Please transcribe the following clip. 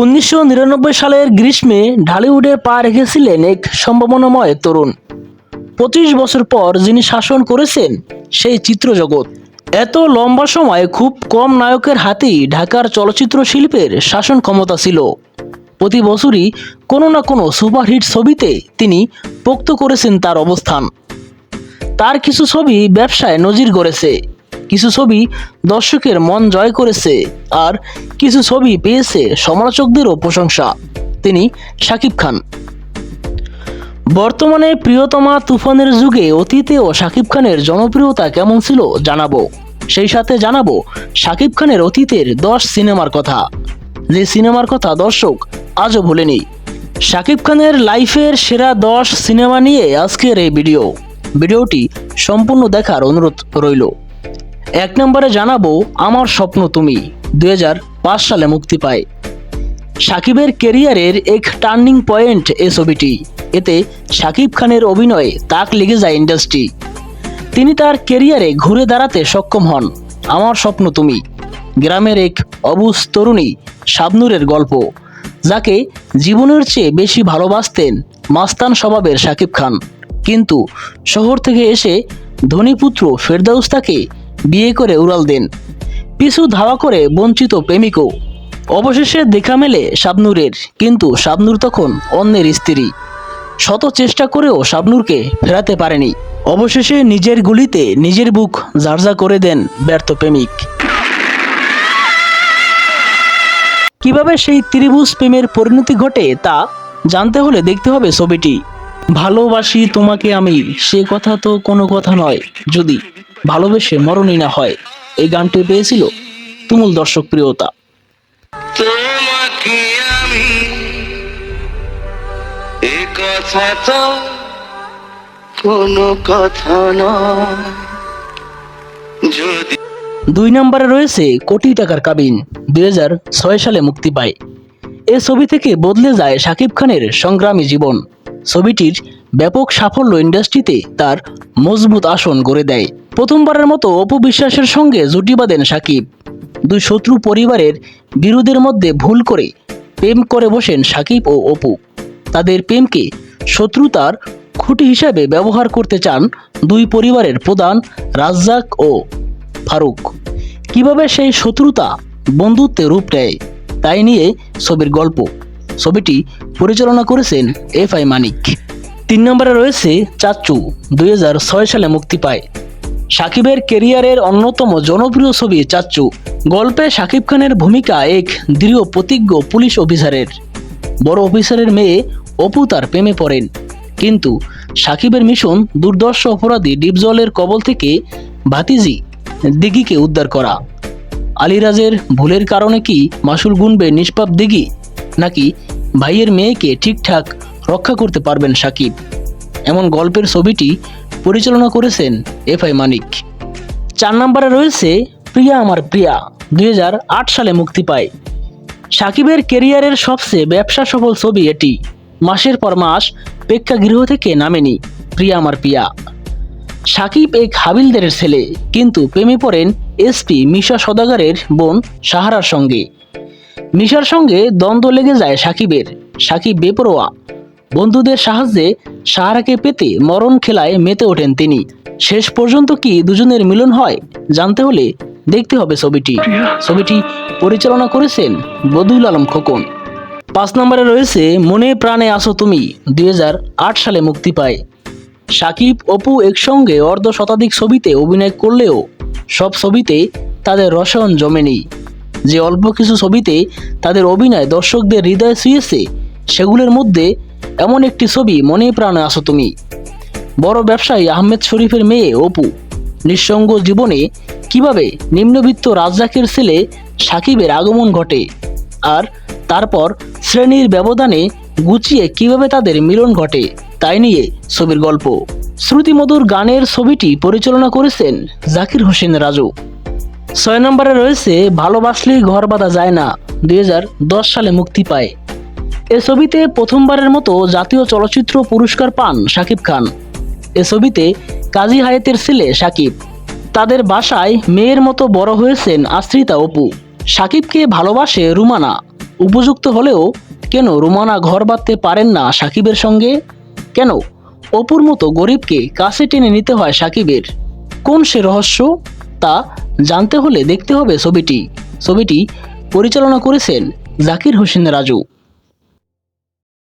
উনিশশো নিরানব্বই সালের গ্রীষ্মে ঢালিউডে পা রেখেছিলেন এক সম্ভাবনাময় তরুণ। পঁচিশ বছর পর যিনি শাসন করেছেন, সেই চিত্রজগৎ। এত লম্বা সময় খুব কম নায়কের হাতেই ঢাকার চলচ্চিত্র শিল্পের শাসন ক্ষমতা ছিল। প্রতি বছরই কোনো না কোনো সুপারহিট ছবিতে তিনি পোক্ত করেছেন তার অবস্থান। তার কিছু ছবি ব্যবসায় নজির গড়েছে। কিছু ছবি দর্শকের মন জয় করেছে আর কিছু ছবি পেয়েছে সমালোচকদেরও প্রশংসা। তিনি শাকিব খান। বর্তমানে প্রিয়তমা তুফানের যুগে অতীতেও শাকিব খানের জনপ্রিয়তা কেমন ছিল জানাব। সেই সাথে জানাব শাকিব খানের অতীতের দশ সিনেমার কথা। যে সিনেমার কথা দর্শক আজও ভুলেনি। শাকিব খানের লাইফের সেরা দশ সিনেমা নিয়ে আজকের এই ভিডিও। ভিডিওটি সম্পূর্ণ দেখার অনুরোধ রইল। এক নম্বরে জানাব আমার স্বপ্ন তুমি দু হাজার পাঁচ সালে মুক্তি পায়। সাকিবের কেরিয়ারের এক টার্নিং পয়েন্ট এ ছবিটি। এতে সাকিব খানের অভিনয়ে তাক লেগে যায় ইন্ডাস্ট্রি। তিনি তার কেরিয়ারে ঘুরে দাঁড়াতে সক্ষম হন, আমার স্বপ্ন তুমি। গ্রামের এক অবুজ তরুণী শাবনুরের গল্প, যাকে জীবনের চেয়ে বেশি ভালোবাসতেন মাস্তান স্বভাবের সাকিব খান। কিন্তু শহর থেকে এসে ধনীপুত্র ফেরদাউস তাকে বিয়ে করে উড়াল দেন। পিছু ধাওয়া করে বঞ্চিত প্রেমিকও। অবশেষে দেখা মেলে শাবনুরের, কিন্তু শাবনুর তখন অন্যের স্ত্রী। শত চেষ্টা করেও শাবনুরকে ফেরাতে পারেনি। অবশেষে নিজের গুলিতে নিজের বুক জার্জা করে দেন ব্যর্থ প্রেমিক। কীভাবে সেই ত্রিভুজ প্রেমের পরিণতি ঘটে তা জানতে হলে দেখতে হবে ছবিটি। ভালোবাসি তোমাকে আমি, সে কথা তো কোনো কথা নয়। যদি ভালোবেসে মরণই না হয়। এই গানটি পেয়েছিল তুমুল দর্শক প্রিয়তা। দুই নম্বরে রয়েছে কোটি টাকার কাবিন। দুই ছয় সালে মুক্তি পায়। এ ছবি থেকে বদলে যায় শাকিব খানের সংগ্রামী জীবন। ছবিটির ব্যাপক সাফল্য ইন্ডাস্ট্রিতে তার মজবুত আসন গড়ে দেয়। প্রথমবারের মতো অপু বিশ্বাসের সঙ্গে জুটি বাঁধেন সাকিব। দুই শত্রু পরিবারের বিরোধের মধ্যে ভুল করে প্রেম করে বসেন সাকিব ও অপু। তাদের প্রেমকে শত্রুতার খুঁটি হিসাবে ব্যবহার করতে চান দুই পরিবারের প্রধান রাজ্জাক ও ফারুক। কীভাবে সেই শত্রুতা বন্ধুত্বে রূপ নেয়, তাই নিয়ে ছবির গল্প। ছবিটি পরিচালনা করেছেন এফ আই মানিক। তিন নম্বরে রয়েছে চাচ্চু। দুই সালে মুক্তি পায়। সাকিবের কেরিয়ারের অন্যতম জনপ্রিয় ছবি চাচ্চু। গল্পে সাকিব খানের ভূমিকা এক দৃঢ় প্রতিজ্ঞ পুলিশ অফিসারের। বড় অফিসারের মেয়ে অপু তার প্রেমে পড়েন। কিন্তু সাকিবের মিশন দুর্দর্শ অপরাধী ডিপজলের কবল থেকে ভাতিজি দিঘিকে উদ্ধার করা। আলিরাজের ভুলের কারণে কি মাসুল গুনবে নিষ্পাপ দিঘি? নাকি ভাইয়ের মেয়েকে ঠিকঠাক রক্ষা করতে পারবেন সাকিব? এমন গল্পের ছবিটি পরিচালনা করেছেন এফ আই মানিক। চার নম্বরে রয়েছে প্রিয়া আমার প্রিয়া দু হাজার আট সালে মুক্তি পায়। সাকিবের কেরিয়ারের সবচেয়ে ব্যবসা সফল ছবি এটি। মাসের পর মাস প্রেক্ষাগৃহ থেকে নামেনি প্রিয়া আমার প্রিয়া। সাকিব এক হাবিলদের ছেলে, কিন্তু প্রেমে পড়েন এসপি মিশা সদাগারের বোন সাহারার সঙ্গে। মিশার সঙ্গে দ্বন্দ্ব লেগে যায় সাকিবের। সাকিব বেপরোয়া। বন্ধুদের সাহায্যে সাহারাকে পেতে মরণ খেলায় মেতে ওঠেন তিনি। শেষ পর্যন্ত কি দুজনের মিলন হয়, জানতে হলে দেখতে হবে ছবিটি। ছবিটি পরিচালনা করেছেন বদুল আলম খোকন। পাঁচ নম্বরে রয়েছে, মনে প্রাণে আসো তুমি দু হাজার আট সালে মুক্তি পায়। সাকিব, অপু একসঙ্গে অর্ধ শতাধিক ছবিতে অভিনয় করলেও সব ছবিতে তাদের রসায়ন জমেনি। যে অল্প কিছু ছবিতে তাদের অভিনয় দর্শকদের হৃদয় ছুঁয়েছে, সেগুলোর মধ্যে এমন একটি ছবি মনে প্রাণে আসো তুমি। বড় ব্যবসায়ী আহমেদ শরীফের মেয়ে অপু, নিঃসঙ্গ জীবনে কীভাবে নিম্নবিত্ত রাজ্জাকের ছেলে সাকিবের আগমন ঘটে আর তারপর শ্রেণির ব্যবধানে গুছিয়ে কীভাবে তাদের মিলন ঘটে, তাই নিয়ে ছবির গল্প। শ্রুতিমধুর গানের ছবিটি পরিচালনা করেছেন জাকির হোসেন রাজু। ছয় নম্বরে রয়েছে, ভালোবাসলেই ঘর বাঁধা যায় না, দুই হাজার দশ সালে মুক্তি পায়। এ ছবিতে প্রথমবারের মতো জাতীয় চলচ্চিত্র পুরস্কার পান শাকিব খান। এ ছবিতে কাজী হায়াতের ছেলে সাকিব তাদের বাসায় মেয়ের মতো বড় হয়েছেন আশ্রিতা অপু। সাকিবকে ভালোবাসে রুমানা। উপযুক্ত হলেও কেন রুমানা ঘর বাঁধতে পারেন না সাকিবের সঙ্গে? কেন অপুর মতো গরিবকে কাছে টেনে নিতে হয় সাকিবের কোন সে রহস্য? তা জানতে হলে দেখতে হবে ছবিটি। ছবিটি পরিচালনা করেছেন জাকির হোসেন রাজু।